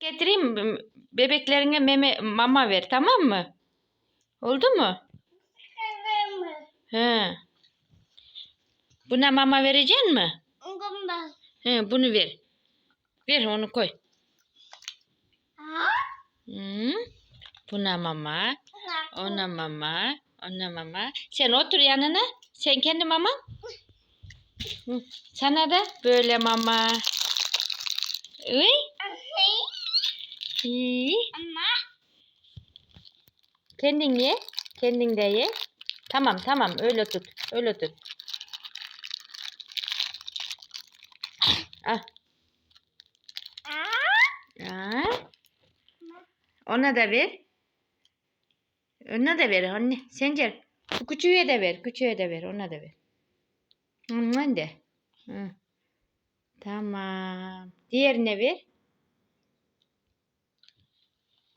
Getireyim bebeklerine meme mama ver tamam mı? Oldu mu? He. Buna mama vereceksin mi? He, bunu ver. Ver onu koy. Hı. Buna mama, ona mama, ona mama. Sen otur yanına. Sen kendi mama. Sana da böyle mama. Uy. İyi. Kendin ye. Kendin de ye. Tamam tamam öyle tut. Öyle tut. Ah. Ah. Ona da ver. Ona da ver anne. Sencer. Bu küçüğe de ver. Küçüğe de ver. Ona da ver. Aman de. Hı. Tamam. Diğerine ver.